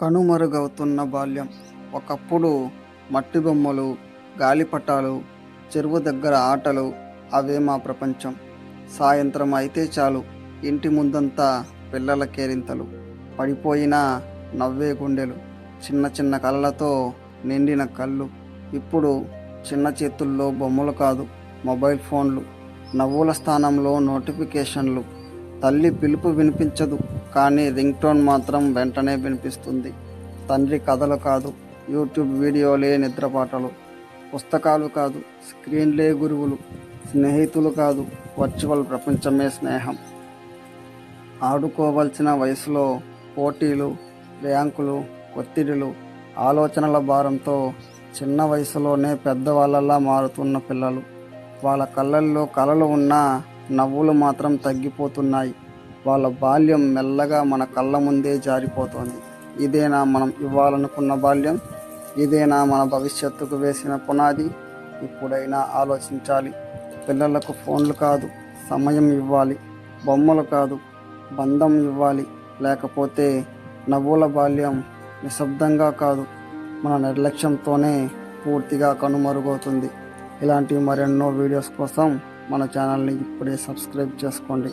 కనుమరుగవుతున్న బాల్యం. ఒకప్పుడు మట్టి బొమ్మలు గాలిపటాలు చెరువు దగ్గర ఆటలు అవే మా ప్రపంచం. సాయంత్రం అయితే చాలు. ఇంటి ముందంతా పిల్లల కేరింతలు. పడిపోయిన నవ్వే గుండెలు. చిన్న చిన్న కళ్ళతో నిండిన కళ్ళు. ఇప్పుడు చిన్న చేతుల్లో బొమ్మలు కాదు మొబైల్ ఫోన్లు. నవ్వుల స్థానంలో నోటిఫికేషన్లు. తల్లి పిలుపు వినిపించదు. కానీ రింగ్ టోన్ మాత్రం వెంటనే వినిపిస్తుంది. తండ్రి కథలు కాదు యూట్యూబ్ వీడియోలే నిద్రపాటలు. పుస్తకాలు కాదు స్క్రీన్లే గురువులు. స్నేహితులు కాదు వర్చువల్ ప్రపంచమే స్నేహం. ఆడుకోవలసిన వయసులో పోటీలు ర్యాంకులు ఒత్తిడులు ఆలోచనల భారంతో చిన్న వయసులోనే పెద్దవాళ్ళలా మారుతున్న పిల్లలు. వాళ్ళ కళ్ళల్లో కలలు ఉన్నా నవ్వులు మాత్రం తగ్గిపోతున్నాయి. వాళ్ళ బాల్యం మెల్లగా మన కళ్ళ ముందే జారిపోతోంది. ఇదేనా మనం ఇవ్వాలనుకున్న బాల్యం? ఇదేనా మన భవిష్యత్తుకు వేసిన పునాది? ఇప్పుడైనా ఆలోచించాలి. పిల్లలకు ఫోన్లు కాదు సమయం ఇవ్వాలి. బొమ్మలు కాదు బంధం ఇవ్వాలి. లేకపోతే నవ్వుల బాల్యం నిశ్శబ్దంగా కాదు మన నిర్లక్ష్యంతోనే పూర్తిగా కనుమరుగవుతుంది. ఇలాంటి మరెన్నో వీడియోస్ కోసం మన ఛానల్ని ఇప్పుడే సబ్స్క్రైబ్ చేసుకోండి.